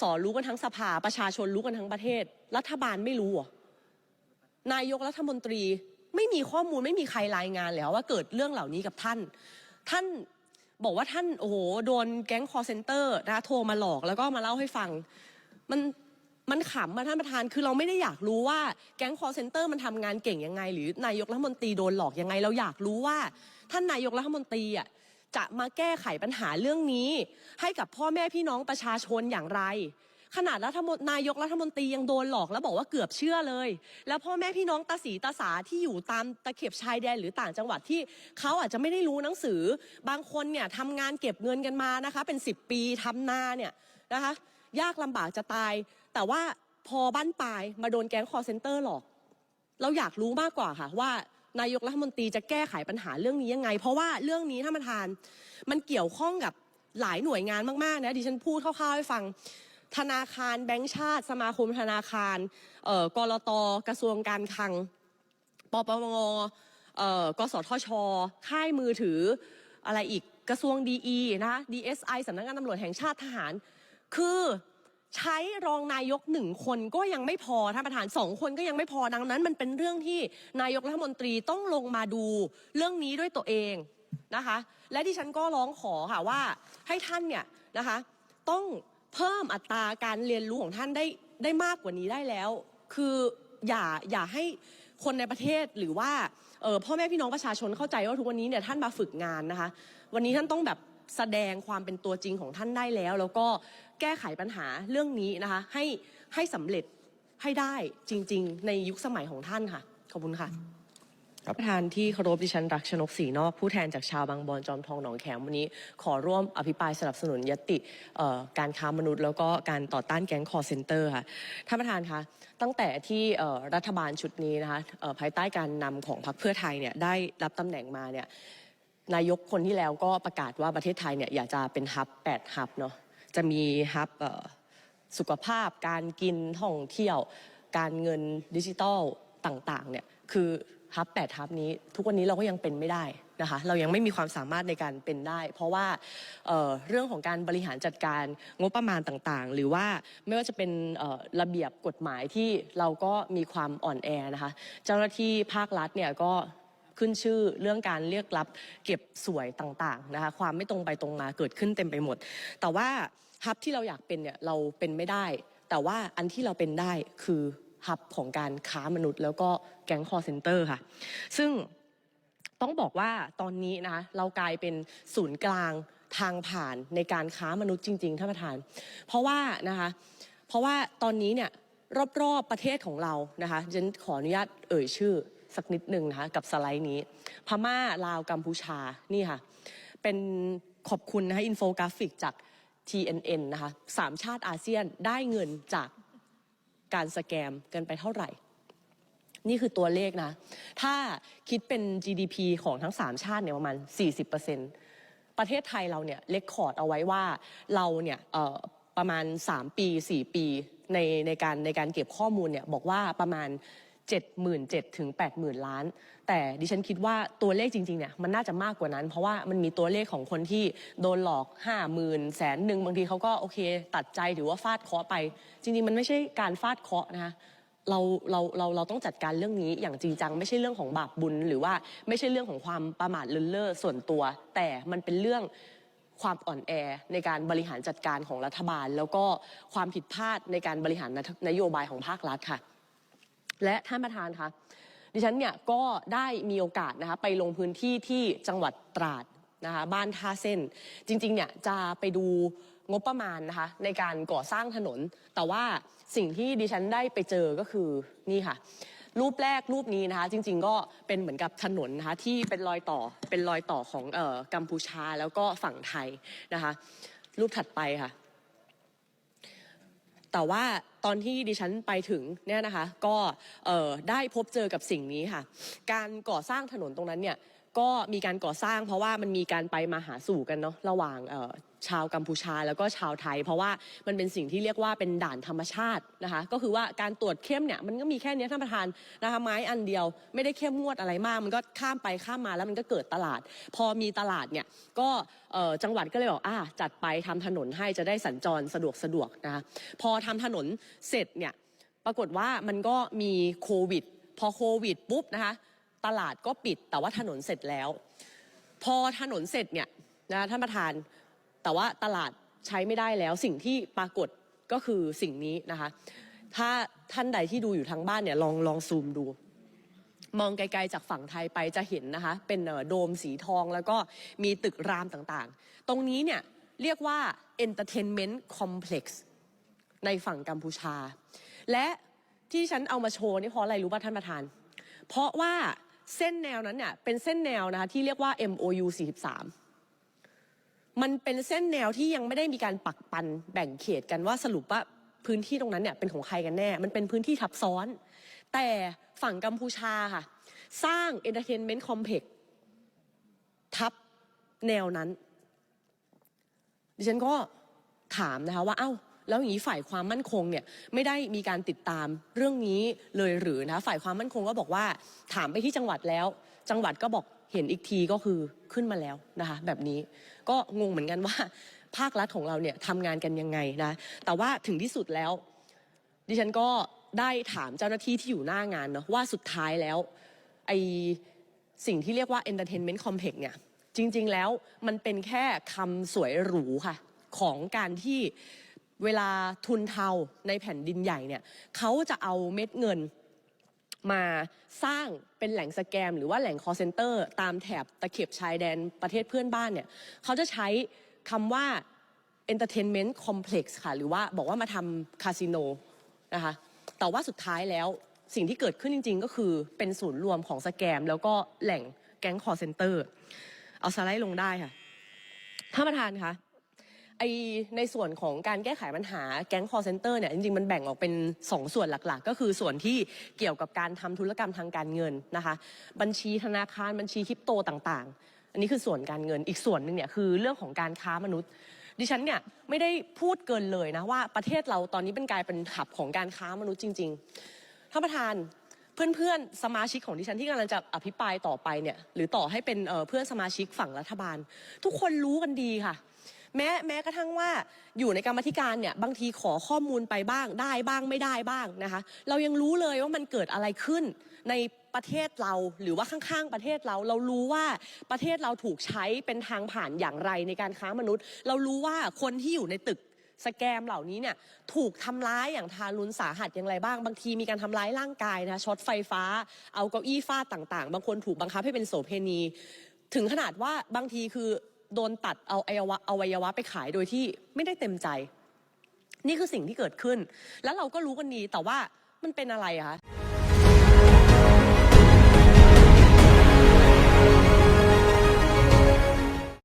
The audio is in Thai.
สรู้กันทั้งสภาประชาชนรู้กันทั้งประเทศ รัฐบาลไม่รู้นายกรัฐมนตรีไม่มีข้อมูลไม่มีใครรายงานเลยเหรอว่าเกิดเรื่องเหล่านี้กับท่าน ท่านบอกว่าท่านโอ้โหโดนแก๊งคอร์เซนเตอร์นะโทรมาหลอกแล้วก็มาเล่าให้ฟัง มันมันขำมาท่านประธานคือเราไม่ได้อยากรู้ว่าแก๊งคอร์เซนเตอร์มันทำงานเก่งยังไง หรือนายกรัฐมนตรีโดนหลอกยังไง เราอยากรู้ว่า ท่านนายกรัฐมนตรีอะ จะมาแก้ไขปัญหาเรื่องนี้ ให้กับพ่อแม่พี่น้องประชาชนอย่างไร ขนาดรัฐมนนายกรัฐมนตรียังโดนหลอกแล้วบอกว่าเกือบเชื่อเลย แล้วพ่อแม่พี่น้องตาสีตาสาที่อยู่ตามตะเข็บชายแดนหรือต่างจังหวัดที่เขาอาจจะไม่ได้รู้หนังสือ บางคนเนี่ยทำงานเก็บเงินกันมานะคะ เป็น 10 ปีทำนาเนี่ยนะคะยากลำบากจะตาย แต่ว่าพอบ้านปลายมาโดนแก๊งคอร์เซนเตอร์หลอก เราอยากรู้มากกว่าค่ะว่า นายกรัฐมนตรีจะแก้ไขปัญหาเรื่องนี้ยังไง เพราะว่าเรื่องนี้ท่านประธาน มันเกี่ยวข้องกับหลายหน่วยงานมากๆนะดิฉันพูดคร่าวๆให้ฟังธนาคารแบงก์ชาติ สมาคมธนาคารเอ่อกรตกระทรวงการคลังปปงเอ่อกสทช ค่ายมือถืออะไรอีกกระทรวงดีนะคะ DSI สำนักงานตำรวจแห่งชาติทหาร คือ ใช้รองนายกหนึ่งคนก็ยังไม่พอท่านประธานสองคนก็ยังไม่พอดังนั้น มันเป็นเรื่องที่นายกรัฐมนตรีต้องลงมาดูเรื่องนี้ด้วยตัวเองนะคะ และที่ฉันก็ร้องขอค่ะว่าให้ท่านเนี่ยนะคะ ต้องเพิ่มอัตราการเรียนรู้ของท่านได้ได้มากกว่านี้ได้แล้ว คืออย่าอย่าให้คนในประเทศหรือว่าออพ่อแม่พี่น้องประชาชนเข้าใจว่าทุกวันนี้เนี่ยท่านมาฝึกงานนะคะ วันนี้ท่านต้องแบบ แสดงความเป็นตัวจริงของท่านได้แล้ว แล้วก็แก้ไขปัญหาเรื่องนี้นะคะให้ให้สำเร็จให้ได้จริง ๆ ในยุคสมัยของท่านค่ะขอบคุณค่ะครับประธานที่เคารพดิฉันรักชนกศรีนอกผู้แทนจากชาวบางบอนจอมทองหนองแขมวันนี้ ขอร่วมอภิปรายสนับสนุนยติเอ่อการค้ามนุษย์ แล้วก็การต่อต้านแก๊งคอร์เซนเตอร์ค่ะท่านประธานคะตั้งแต่ที่เอ่อรัฐบาลชุดนี้นะคะเอ่อภายใต้การนำของพรรคเพื่อไทยเนี่ยได้รับตำแหน่งมาเนี่ย นายกคนที่แล้วก็ประกาศว่าประเทศไทยเนี่ยอยากจะเป็นฮับ8ฮับเนาะจะมีฮับสุขภาพการกินท่องเที่ยว การเงินดิจิทัลต่างๆเนี่ยคือฮับแปดฮับนี้ทุกวันนี้เราก็ยังเป็นไม่ได้นะคะเรายังไม่มีความสามารถในการเป็นได้ เพราะว่าเเรื่องของการบริหารจัดการงบประมาณต่างๆ หรือว่าไม่ว่าจะเป็นระเบียบกฎหมายที่เราก็มีความอ่อนแอนะคะเจ้าหน้าที่ภาครัฐเนี่ยก็ ขึ้นชื่อเรื่องการเรียกรับเก็บสวยต่างๆนะคะความไม่ตรงไปตรงมาเกิดขึ้นเต็มไปหมด แต่ว่าฮับที่เราอยากเป็นเนี่ยเราเป็นไม่ได้ แต่ว่าอันที่เราเป็นได้คือฮับของการค้ามนุษย์ แล้วก็แก๊งคอร์เซนเตอร์ค่ะ ซึ่งต้องบอกว่าตอนนี้นะคะเรากลายเป็นศูนย์กลางทางผ่านในการค้ามนุษย์จริงๆท่านประธาน เพราะว่านะคะเพราะว่าตอนนี้เนี่ยรอบๆประเทศของเรานะคะฉันขออนุญาตเอ่ยชื่อ สักนิดหนึ่งนะคะกับสไลด์นี้ พม่าลาวกัมพูชานี่ค่ะ เป็นขอบคุณนะคะอินโฟกราฟิกจาก TNN นะคะสามชาติอาเซียนได้เงินจากการสแกมกันไปเท่าไหร่ นี่คือตัวเลขนะ ถ้าคิดเป็น GDP ของทั้ง 3 ชาติเนี่ยประมาณ 40%ประเทศไทยเราเนี่ยเลคคอร์ดเอาไว้ว่าเราเนี่ยประมาณ 3 ปี 4 ปีในในการในการเก็บข้อมูลเนี่ยบอกว่าประมาณ 77,000ถึง80,000 ล้าน แต่ดิฉันคิดว่าตัวเลขจริงๆเนี่ยมันน่าจะมากกว่านั้น เพราะว่ามันมีตัวเลขของคนที่โดนหลอก 50,000แสนหนึ่งบางทีเขาก็โอเค ตัดใจหรือว่าฟาดเคาะไป จริงๆ มันไม่ใช่การฟาดเคาะนะคะเราเราเราเราต้องจัดการเรื่องนี้อย่างจริงจัง ไม่ใช่เรื่องของบาปบุญ หรือว่าไม่ใช่เรื่องของความประมาทเลินเล่อส่วนตัว แต่มันเป็นเรื่องความอ่อนแอในการบริหารจัดการของรัฐบาล แล้วก็ความผิดพลาดในการบริหารนโยบายของภาครัฐค่ะ และท่านประธานคะดิฉันเนี่ยก็ได้มีโอกาสนะคะไปลงพื้นที่ที่จังหวัดตราดนะคะบ้านท่าเส้น จริงๆเนี่ยจะไปดูงบประมาณนะคะในการก่อสร้างถนน แต่ว่าสิ่งที่ดิฉันได้ไปเจอก็คือนี่ค่ะ รูปแรกรูปนี้นะคะ จริง ๆ ก็เป็นเหมือนกับถนนนะคะที่เป็นรอยต่อเป็นรอยต่อของเอ่อกัมพูชาแล้วก็ฝั่งไทยนะคะ รูปถัดไปค่ะ แต่ว่าตอนที่ดิฉันไปถึงเนี่ยนะคะก็ได้พบเจอกับสิ่งนี้ค่ะการก่อสร้างถนนตรงนั้นเนี่ย ก็มีการก่อสร้างเพราะว่ามันมีการไปมาหาสู่กันเนาะระหว่างชาวกัมพูชาแล้วก็ชาวไทย เพราะว่ามันเป็นสิ่งที่เรียกว่าเป็นด่านธรรมชาตินะคะก็คือว่าการตรวจเข้มเนี่ยมันก็มีแค่เนี้ยท่านประธานนะคะไม้อันเดียว ไม่ได้เข้มงวดอะไรมาก มันก็ข้ามไปข้ามมาแล้วมันก็เกิดตลาด พอมีตลาดเนี่ยก็จังหวัดก็เลยบอกอ่าจัดไปทำถนนให้จะได้สัญจรสะดวกสะดวกนะคะพอทำถนนเสร็จเนี่ยปรากฏว่ามันก็มีโควิด พอโควิดปุ๊บนะคะ ตลาดก็ปิด แต่ว่าถนนเสร็จแล้ว พอถนนเสร็จเนี่ยนะท่านประธาน แต่ว่าตลาดใช้ไม่ได้แล้ว สิ่งที่ปรากฏก็คือสิ่งนี้นะคะ ถ้าท่านใดที่ดูอยู่ทางบ้านเนี่ยลองลองซูมดู มองไกลๆจากฝั่งไทยไปจะเห็นนะคะ เป็นโดมสีทองแล้วก็มีตึกรามต่างๆ ตรงนี้เนี่ยเรียกว่า entertainment complex ในฝั่งกัมพูชา และที่ฉันเอามาโชว์นี่เพราะอะไรรู้ป่ะท่านประธาน เพราะว่า เส้นแนวนั้นเนี่ยเป็นเส้นแนวนะคะที่เรียกว่า MOU 43 มันเป็นเส้นแนวที่ยังไม่ได้มีการปักปันแบ่งเขตกันว่าสรุปว่าพื้นที่ตรงนั้นเนี่ยเป็นของใครกันแน่ มันเป็นพื้นที่ทับซ้อน แต่ฝั่งกัมพูชาค่ะ สร้าง Entertainment Complex ทับแนวนั้น ดิฉันก็ถามนะคะว่าเอ้า แล้วอย่างนี้ฝ่ายความมั่นคงเนี่ยไม่ได้มีการติดตามเรื่องนี้เลยหรือนะฝ่ายความมั่นคงก็บอกว่าถามไปที่จังหวัดแล้ว จังหวัดก็บอกเห็นอีกทีก็คือขึ้นมาแล้วนะคะแบบนี้ก็งงเหมือนกันว่า ภาครัฐของเราเนี่ยทำงานกันยังไงนะแต่ว่าถึงที่สุดแล้ว ดิฉันก็ได้ถามเจ้าหน้าที่ที่อยู่หน้างานเนาะว่าสุดท้ายแล้วไอสิ่งที่เรียกว่า entertainment complex เนี่ยจริง ๆ แล้วมันเป็นแค่คำสวยหรูค่ะ ของการที่ เวลาทุนเทาในแผ่นดินใหญ่เนี่ยเขาจะเอาเม็ดเงินมาสร้างเป็นแหล่งสแกม หรือว่าแหล่งคอเซนเตอร์ตามแถบตะเข็บชายแดนประเทศเพื่อนบ้านเนี่ยเขาจะใช้คำว่า entertainment complex ค่ะ หรือว่าบอกว่ามาทำคาสิโนนะคะแต่ว่าสุดท้ายแล้วสิ่งที่เกิดขึ้นจริง ๆ ก็คือเป็นศูนย์รวมของสแกม แล้วก็แหล่งแก๊งคอเซนเตอร์ เอาสไลด์ลงได้ค่ะท่านประธานคะ ไอในส่วนของการแก้ไขปัญหาแก๊งคอร์เซนเตอร์เนี่ยจริงๆ มันแบ่งออกเป็น 2 ส่วนหลักๆ ก็คือส่วนที่เกี่ยวกับการทำธุรกรรมทางการเงินนะคะ บัญชีธนาคารบัญชีคริปโตต่างๆ อันนี้คือส่วนการเงินอีกส่วนหนึ่งเนี่ยคือเรื่องของการค้ามนุษย์ ดิฉันเนี่ยไม่ได้พูดเกินเลยนะว่าประเทศเราตอนนี้เป็นกลายเป็นหับของการค้ามนุษย์จริงๆท่านประธานเพื่อนๆ สมาชิกของดิฉันที่กำลังจะอภิปรายต่อไปเนี่ยหรือต่อให้เป็นเพื่อนสมาชิกฝั่งรัฐบาล ทุกคนรู้กันดีค่ะ แม้แม้กระทั่งว่าอยู่ในกรรมาธิการเนี่ยบางทีขอข้อมูลไปบ้างได้บ้างไม่ได้บ้างนะคะเรายังรู้เลยว่ามันเกิดอะไรขึ้นในประเทศเราหรือว่าข้างๆประเทศเราเรารู้ว่าประเทศเราถูกใช้เป็นทางผ่านอย่างไรในการค้ามนุษย์ เรารู้ว่าคนที่อยู่ในตึกสแกมเหล่านี้เนี่ยถูกทำร้ายอย่างทารุณสาหัสอย่างไรบ้าง บางทีมีการทำร้ายร่างกายนะช็อตไฟฟ้า เอาเก้าอี้ฟาดต่างๆ บางคนถูกบังคับให้เป็นโสเพณี ถึงขนาดว่าบางทีคือ โดนตัดเอาอวัยวะอวัยวะไปขายโดยที่ไม่ได้เต็มใจ นี่คือสิ่งที่เกิดขึ้น แล้วเราก็รู้กันดีแต่ว่ามันเป็นอะไรคะ